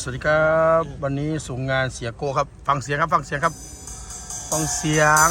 สวัสดีครับวันนี้ส่งงานเสียโกครับ ฟังเสียงครับ ฟังเสียงครับ ฟังเสียง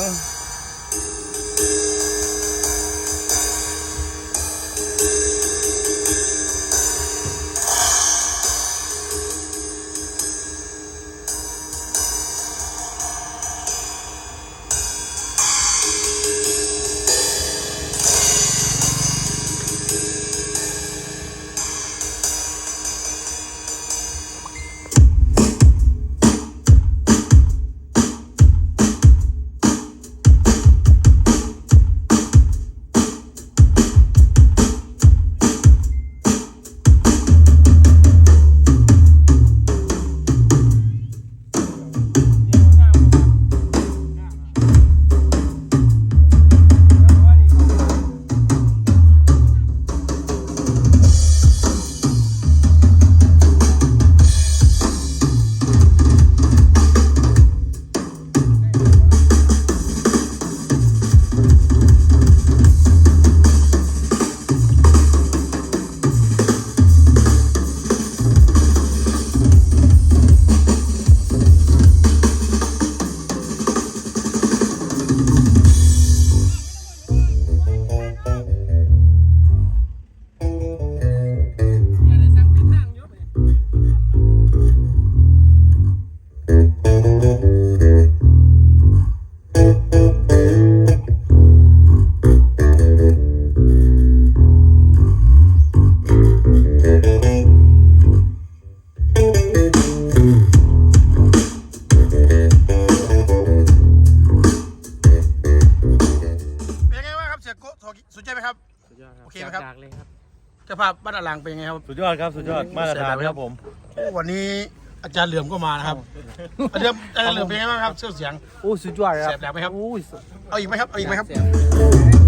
โอเคไหมครับ จากเลยครับ เจ้าภาพบ้านอลังเป็นยังไงครับ สุดยอดครับ สุดยอด มาตรฐานครับผม โอ้วันนี้อาจารย์เหลื่อมก็มานะครับ อาจารย์อาจารย์เหลื่อมเป็นยังไงบ้างครับเสื้อเสียง โอ้สุดยอดครัแสบแหลมไหมครับ โอ้ย เอาอีกไหมครับ เอาอีกไหมครับ แสบ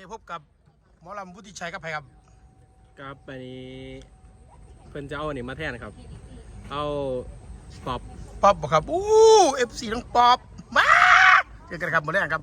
นนี้พบกับหมอลำวุฒิชัยกับไพครับครับอันนี้เพิ่นจะเอาอันนี้มาแทนครับ เอาปอบป๊อปบอกครับอู้เอฟซีทั้งป๊อปมาเจอกันครับหมดแล้วครับ